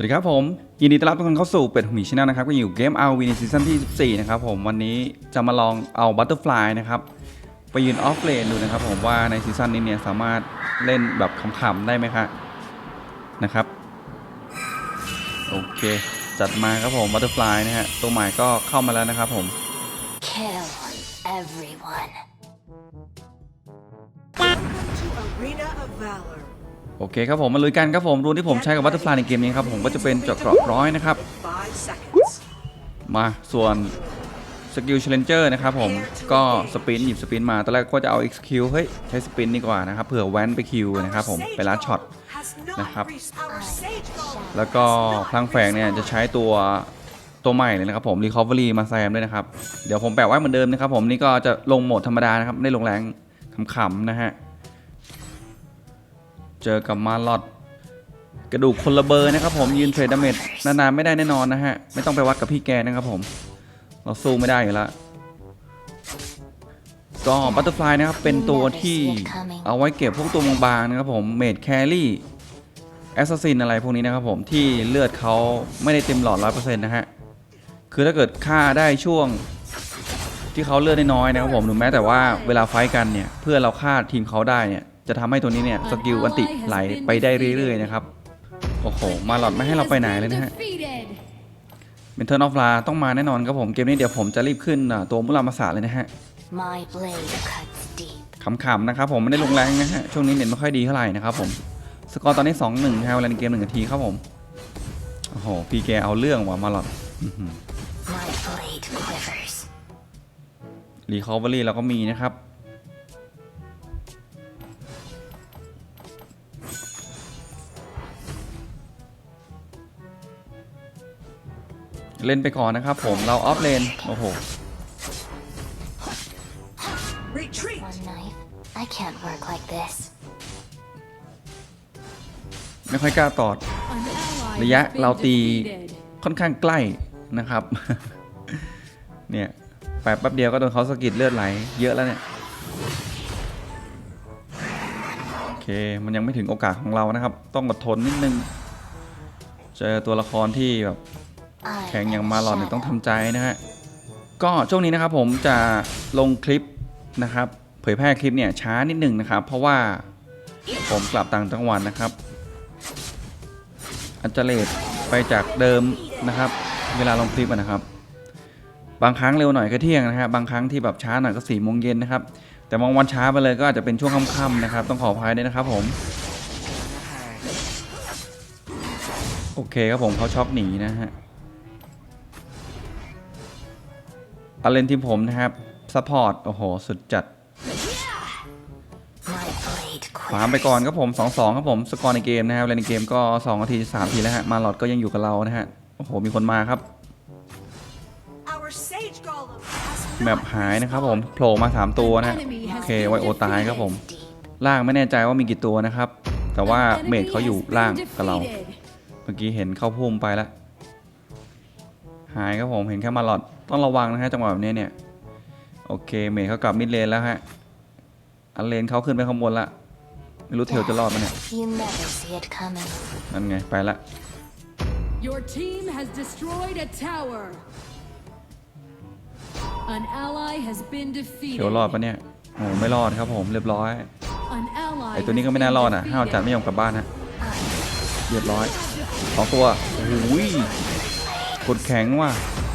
วัสดีครับผม ยินดีต้อนรับทุกคนเข้าสู่เป็ดหมีชแนลนะครับก็อยู่เกม RV ในซีซั่นที่ 14 นะครับผม วันนี้จะมาลองเอาบัตเตอร์ฟลายนะครับ ไปยืนออฟเลนดูนะครับผมว่าในซีซั่นนี้เนี่ยสามารถเล่นแบบขำๆได้ไหมครับนะครับ โอเค จัดมาครับผมบัตเตอร์ฟลายนะฮะ ตัวใหม่ก็เข้ามาแล้วนะครับผม Kill everyone. to Arena of Valor. โอเคครับผมมาลุยกันครับผมรูนที่ผมใช้กับบัตเตอร์ฟลายในเกมนี้ครับผมก็จะเป็นเจาะเกราะร้อยนะครับ มาส่วนสกิลเชลเลนเจอร์นะครับผมก็สปินหยิบสปินมาตอนแรกก็จะเอา XQ เฮ้ยใช้สปินดีกว่านะครับเผื่อแว้นไปคิวนะครับผมไปลัดช็อตนะครับ.แล้วก็พลังแฝงเนี่ยจะใช้ตัวตัวใหม่เลยนะครับผม Recovery มาแซมด้วยนะครับ เดี๋ยวผมแปะไว้เหมือนเดิมนะครับผมนี่ก็จะลงโหมดธรรมดานะครับไม่ได้ลงแรงขำๆนะฮะ เจอกับมาลอดกระดูกคนละเบอร์นะครับผมยืนเทรดดาเมจนานๆไม่ได้แน่นอนนะฮะ ไม่ต้องไปวัดกับพี่แกนะครับผม เราสู้ไม่ได้อยู่แล้วก็บัตเตอร์ฟลายนะครับ เป็นตัวที่เอาไว้เก็บพวกตัวบางๆนะครับผมเมดแครี่แอสซัสซินอะไรพวกนี้นะครับผมที่เลือดเขาไม่ได้เต็มหลอดร้อยเปอร์เซ็นต์นะฮะ คือถ้าเกิดฆ่าได้ช่วงที่เขาเลือดน้อยนะครับผมหรือแม้แต่ว่าเวลาไฟท์กันเนี่ย เพื่อเราฆ่าทีมเขาได้เนี่ย จะทำให้ตัวนี้เนี่ยสกิลอันติไหลไปได้เรื่อยๆนะครับ โอ้โห มาหลอดไม่ให้เราไปไหนเลยนะฮะเป็นเทอร์นอฟลาต้องมาแน่นอนครับผมเกมนี้เดี๋ยวผมจะรีบขึ้นอ่าตัวมุรามาสาเลยนะฮะ My blade cuts deep. ขำๆนะครับผมไม่ได้ลงแรงนะฮะช่วงนี้เน็ตไม่ค่อยดีเท่าไหร่นะครับผมสกอร์ตอนนี้2-1นะฮะเวลาในเกม1นาทีครับผมโอ้โหพีแกเอาเรื่องว่ะมาหลอด My blade quivers. รีคอเวอรี่เราก็มีนะครับ เล่นไปก่อนนะครับผมเราออฟเลนโอ้โห Retreat. One knife. I can't work like this. ไม่ค่อยกล้าตอด ระยะเราตีค่อนข้างใกล้นะครับ เนี่ยไปแป๊บเดียวก็โดนเขาสะกิดเลือดไหล เยอะแล้วเนี่ย โอเค มันยังไม่ถึงโอกาสของเรานะครับ ต้องอดทนนิดนึง เจอตัวละครที่แบบ I แข็งอย่าง am มาหลอดเนี่ยต้อง shadow. ทำใจนะฮะ ก็ช่วงนี้นะครับผมจะลงคลิปนะครับ เผยแพร่คลิปเนี่ยช้านิดหนึ่งนะครับ เพราะว่าผมกลับต่างจังหวัดนะครับ อัจเลตไปจากเดิมนะครับ เวลาลงคลิปอะนะครับ บางครั้งเร็วหน่อยก็เที่ยงนะฮะบางครั้งที่แบบช้าหน่อยก็สี่โมงเย็นนะครับ แต่บางวันช้าไปเลยก็อาจจะเป็นช่วงค่ำๆนะครับ ต้องขออภัยด้วยนะครับผมโอเคครับผมเขาช็อกหนีนะฮะ อาเลนทีมผมนะครับซัพพอร์ต โอ้โห สุดจัด My blade ขวามไป quivers. ก่อนครับผม 2-2 ครับผม สกอร์ในเกมนะครับเล่นในเกมก็ 2 นาที3ทีแล้วฮะ มาหลอดก็ยังอยู่กับเรานะฮะ โอ้โห มีคนมาครับ Our Sage Golem has แมป not หายนะครับผม reached โผล่มา 3 ตัวนะฮะ โอเค ไวโอตายครับผม Deep. ล่างไม่แน่ใจว่ามีกี่ตัวนะครับ แต่ว่าเมดเขาอยู่ล่างกับเรา เมื่อกี้เห็นเข้าพุ่มไปแล้ว หายครับผม เห็นแค่มาหลอด ต้องระวังนะฮะจังหวะแบบนี้เนี่ยโอเคเมย์เขากลับมิดเลนแล้วฮะอันเลนเขาขึ้นไปข้างบนละไม่รู้เทลจะรอดไหมเนี่ย You never see it coming. นั่นไงไปละ Your team has destroyed a tower. An ally has been เท defeated. ลรอดปะเนี่ยโอ้ไม่รอดครับผมเรียบร้อย An ally ไอตัวนี้ก็ไม่น่ารอดอะห้าวจัดไม่ยอมกลับบ้านฮะเรียบร้อยสองตัวโอ้โหกดแข็งว่ะ Double kill.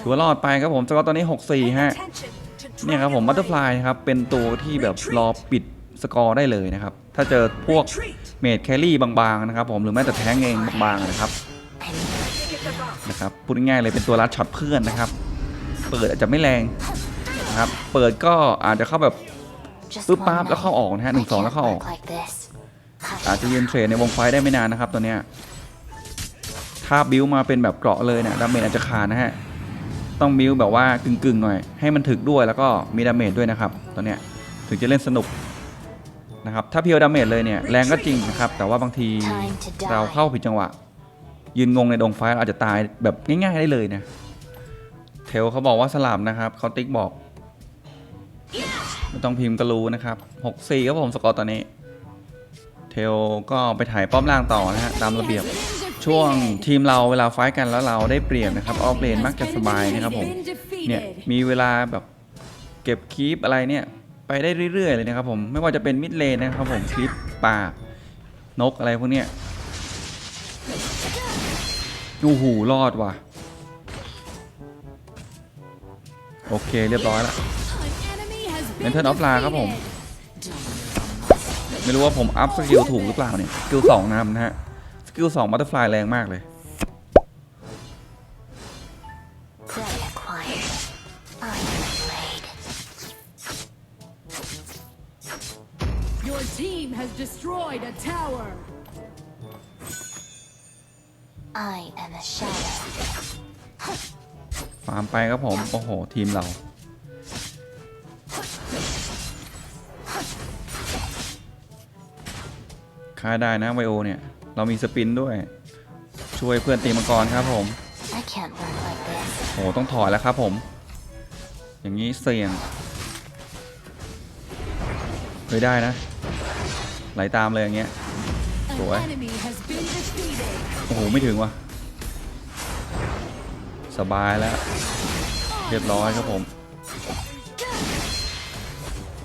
ถือว่ารอดไปครับผมสกอร์ตอนนี้ 6-4 ฮะเนี่ยครับผมบัตเตอร์ฟลายครับเป็นตัวที่แบบรอปิดสกอร์ได้เลยนะครับ ถ้าเจอพวกเมดแครี่บางๆนะครับผมหรือแม้แต่แท้งเองบางๆนะครับนะครับพูดง่ายๆเลยเป็นตัวรัดช็อตเพื่อนนะครับ เปิดอาจจะไม่แรงนะครับเปิดก็อาจจะเข้าแบบปึ๊บปั๊บแล้วเข้าออกนะฮะหนึ่งสองแล้วเข้าออก อาจจะยืนเทรดในวงไฟได้ไม่นานนะครับตัวเนี้ยถ้าบิวมาเป็นแบบเกราะเลยเนี่ยดาเมจอาจจะขาดนะฮะ ต้องบิวแบบว่ากึ่งๆหน่อย ให้มันถึกด้วยแล้วก็มีดาเมจด้วยนะครับตัวเนี้ยถึงจะเล่นสนุกนะครับถ้าเพียวดาเมจเลยเนี่ยแรงก็จริงนะครับแต่ว่าบางทีเราเข้าผิดจังหวะ ยืนงงในดงไฟเราอาจจะตายแบบง่ายๆได้เลยนะเทลเขาบอกว่าสลับนะครับเขาติ๊กบอกไม่ต้องพิมพ์ก็รู้นะครับ6-4ครับผมสกอร์ตอนนี้ เทลก็ไปถ่ายป้อมล่างต่อนะฮะตามระเบียบ ช่วงทีมเราเวลาไฟกันแล้วเราได้เปรียบนะครับออฟเลนมักจะสบายนะครับผมเนี่ยมีเวลาแบบเก็บคีปอะไรเนี่ยไปได้เรื่อยๆเลยนะครับผมไม่ว่าจะเป็นมิดเลนนะครับผมคลิปป่านกอะไรพวกเนี้ยโอ้โหรอดว่ะโอเคเรียบร้อยแล้วเมนเทอร์ออฟลาครับผม ไม่รู้ว่าผมอัพสกิลถูกหรือเปล่าเนี่ยสกิลสองนำนะฮะ กิลสองบัตเตอร์ฟลายแรงมากเลย Prey acquired. I am the blade. Your team has destroyed a tower. I am a shadow. ฟาร์มไปครับผม โอ้โห ทีมเรา ค่าได้นะไวโอเนี่ย เรามีสปินด้วย ช่วยเพื่อนตีมังกรครับผม I can't run like this. โอ้โหต้องถอยแล้วครับผม อย่างนี้เสี่ยงเฮ้ยได้นะ ไหลตามเลยอย่างเงี้ย An Boy. enemy has been defeated. โอ้โห ไม่ถึงว่ะ สบายแล้ว เรียบร้อยครับผม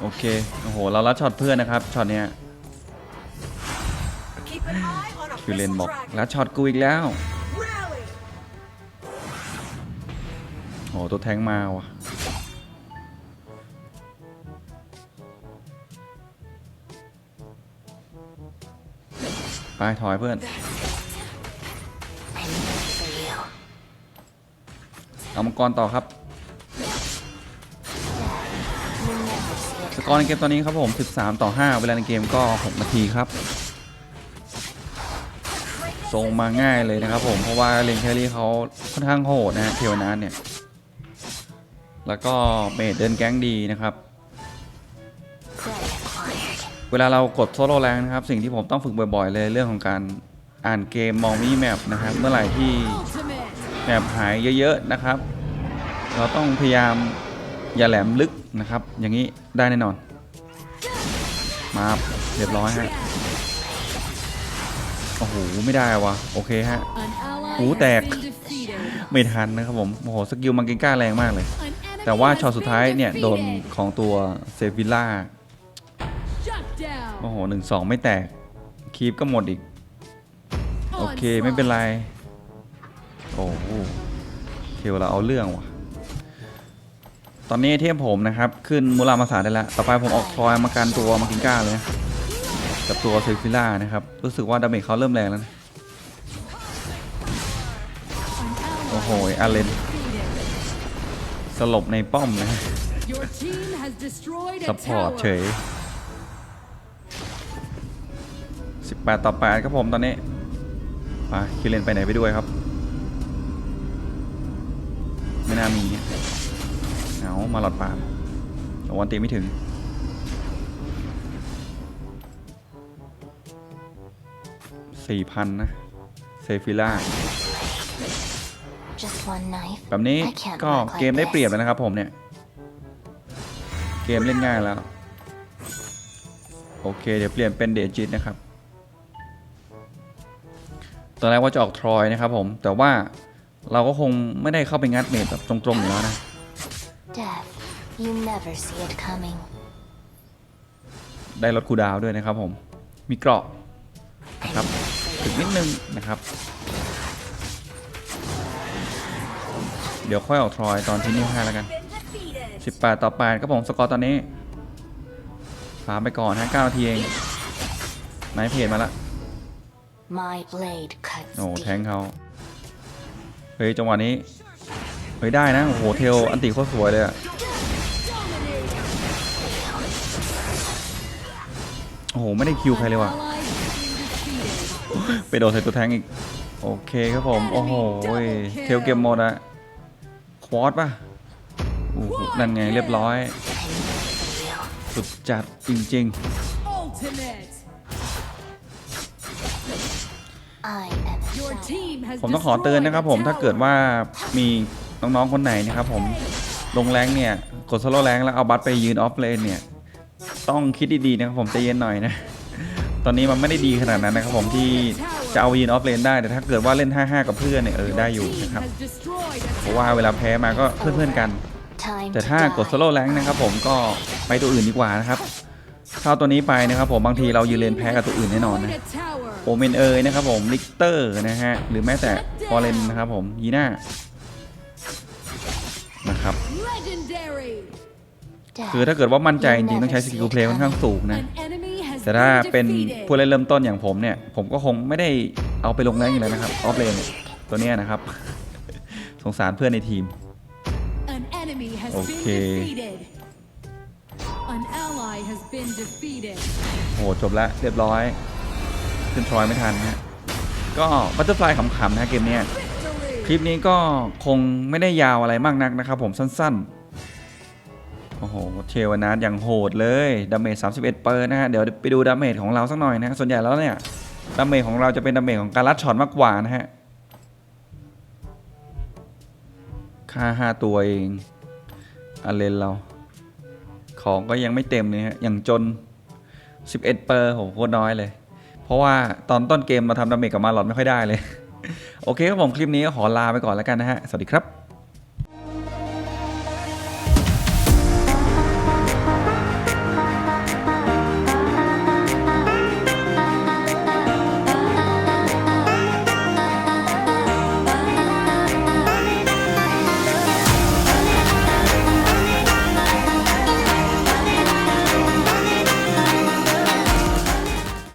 โอเค โอ้โห เราลัดช็อตเพื่อนนะครับช็อตเนี้ย คิวเลนบอก dragon. ลัดช็อตกูอีกแล้วโอ้โหตัวแทงมาว่ะไปถอยเพื่อน เอามังกรต่อครับสกอร์ในเกมตอนนี้ครับผม 13 ต่อ 5 เวลาในเกมก็ 6 นาทีครับ ทรงมาง่ายเลยนะครับผม เพราะว่าเลนแครี่เขาค่อนข้างโหดนะฮะเทวนาทเนี่ย แล้วก็เมดเดินแก๊งดีนะครับ เวลาเรากดโซโล่แรงนะครับ สิ่งที่ผมต้องฝึกบ่อยๆ เลยเรื่องของการอ่านเกมมองมินิแมปนะครับ เมื่อไหร่ที่แมปหายเยอะๆนะครับ เราต้องพยายามอย่าแหลมลึกนะครับ อย่างนี้ได้แน่นอน มาเรียบร้อยฮะ อ้โหไม่ได้วะโอเคฮะ An ally Ú has tẹt. been defeated. ไม่ทันนะครับผมโอ้โหสกิลมังกิก้าแรงมากเลย An enemy แต่ว่า has ช็อตสุดท้าย been เนี่ยโดน defeated. ของตัวเซฟิล่า Shut down. โอ้โหหนึ่งสองไม่แตกคีปก็หมดอีก โอเคไม่เป็นไร โอ้โหเทวเราเอาเรื่องว่ะตอนนี้เทพผมนะครับ ขึ้นมูรามาสาได้แล้ว ต่อไปผมออกทรอยมากันตัวมากินก้าเลยนะ กับตัวเซฟิล่านะครับ รู้สึกว่าดาเมจเขาเริ่มแรงแล้วนะโอ้โหอาเลนสลบในป้อมนะ Your team has destroyed a ซัพพอร์ต tower. เฉย 18 ต่อ 8 ครับผมตอนนี้ไปคิวเลนไปไหนไปด้วยครับ ไม่น่ามี เอามาหลอดปาล์มแต่วันตีไม่ถึง 4,000นะ เซฟิล่า Just one knife. แบบนี้ I can't ก็ work like เกมได้เปรียบ this. แล้วนะครับผมเนี่ย เกมเล่นง่ายแล้ว โอเค เดี๋ยวเปลี่ยนเป็นเดจิตนะครับ ตอนแรกว่าจะออกทรอยนะครับผม แต่ว่าเราก็คงไม่ได้เข้าไปงัดเมดแบบตรงๆอยู่แล้วนะ Death. You never see it coming. ได้ลดคูลดาวน์ด้วยนะครับผม มีเกราะ I'm Yep. meant for ถึ you. งนิดนึงนะครับ เดี๋ยวค่อยออกทรอยตอนที่นี่ห้าแล้วกัน Been defeated. 18 ต่อ8ครับผมสกอร์ตอนนี้ฟาร์มไปก่อนฮะ9นาทีเองไนท์เพจมาละ My blade cuts โอ้โห deep. แทงเขาเฮ้ยจังหวะนี้เฮ้ยได้นะโอ้โหเทลอันติโคตรสวยเลยอะโอ้โหไม่ได้คิวใครเลยว่ะ ไปโดนใส่ตัวแทงอีก โอเคครับผม โอ้โหเทลเกมหมดอะควอตป่ะโอ้โหนั่นไงเรียบร้อย I'm meant for you. สุดจัดจริง Ultimate. I am a Your shadow. team has ๆผมต้องขอเตือนนะครับผมถ้าเกิดว่ามีน้อง ๆ คนไหนนะครับผมลงแรงเนี่ย กดโซโล่แรงแล้วเอาบัตไปยืนออฟเลนเนี่ย ต้องคิดดี ๆ นะครับผมใจเย็นหน่อยนะ ตอนนี้มันไม่ได้ดีขนาดนั้นนะครับผมที่จะเอายืนออฟเลนได้แต่ถ้าเกิดว่าเล่น 5-5 กับเพื่อนเนี่ยเออได้อยู่นะครับเพราะว่าเวลาแพ้มาก็เพื่อนๆกัน แต่ถ้ากดโซโล่แรงนะครับผมก็ไปตัวอื่นดีกว่านะครับเข้าตัวนี้ไปนะครับผมบางทีเรายืนเลนแพ้กับตัวอื่นแน่นอนนะโอเมนเอยนะครับผมลิกเตอร์นะฮะหรือแม้แต่ฟอเรนนะครับผมยีน่านะครับคือถ้าเกิดว่ามั่นใจจริงต้องใช้สกิลเพลย์ค่อนข้างสูงนะ แต่ถ้า been เป็น defeated. ผู้เล่นเริ่มต้นอย่างผมเนี่ย ผมก็คงไม่ได้เอาไปลงแรงอยู่แล้วนะครับ ออฟเลนตัวเนี้ยนะครับ สงสารเพื่อนในทีม An enemy has been Okay. defeated. An ally has been defeated. โอ้โหจบแล้วเรียบร้อย ขึ้นทรอยไม่ทันนะฮะก็บัตเตอร์ฟลายขำๆนะเกมเนี้ยคลิปนี้ก็คงไม่ได้ยาวอะไรมากนักนะครับผมสั้นๆโอ้โหเชวนาทอย่างโหดเลยดาเมจ31 เปอร์นะฮะ เดี๋ยวไปดูดาเมจของเราสักหน่อยนะฮะส่วนใหญ่แล้วเนี่ยดาเมจของเราจะเป็นดาเมจของการลัดช็อตมากกว่านะฮะค่า5ตัวเองอันเลนเรา ของก็ยังไม่เต็มเลยฮะ อย่างจน 11 เปอร์โหโคตรน้อยเลย เพราะว่าตอนต้นเกมเราทำดาเมจกับมาหลอดไม่ค่อยได้เลย โอเคครับผมคลิปนี้ก็ขอลาไปก่อนแล้วกันนะฮะ สวัสดีครับ